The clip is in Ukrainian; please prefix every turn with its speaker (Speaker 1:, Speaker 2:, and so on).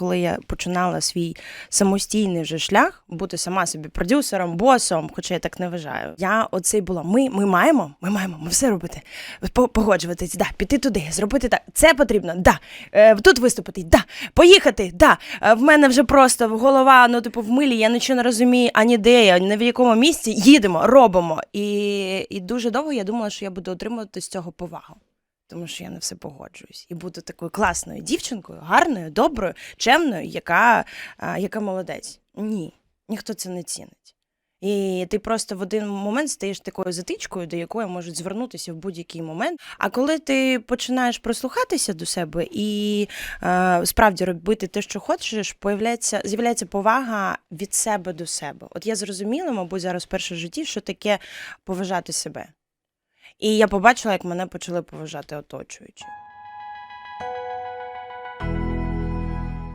Speaker 1: коли я починала свій самостійний вже шлях, бути сама собі продюсером, босом, хоча я так не вважаю. Я оцей була. Ми, ми маємо, ми маємо, ми все робити. По- Погоджуватись, да, піти туди, зробити так. Це потрібно, да. Е, тут виступити, да. Поїхати, да. Е, в мене вже просто голова, ну, типу, в милі, я нічого не розумію, ані де я, ні в якому місці. Їдемо, робимо. І, і дуже довго я думала, що я буду отримувати з цього повагу. Тому що я на все погоджуюсь і буду такою класною дівчинкою, гарною, доброю, чемною, яка, а, яка молодець. Ні, ніхто це не цінить. І ти просто в один момент стаєш такою затичкою, до якої можуть звернутися в будь-який момент. А коли ти починаєш прислухатися до себе і е, справді робити те, що хочеш, появляється, з'являється повага від себе до себе. От я зрозуміла, мабуть, зараз вперше в житті, що таке поважати себе. І я побачила, як мене почали поважати оточуючі.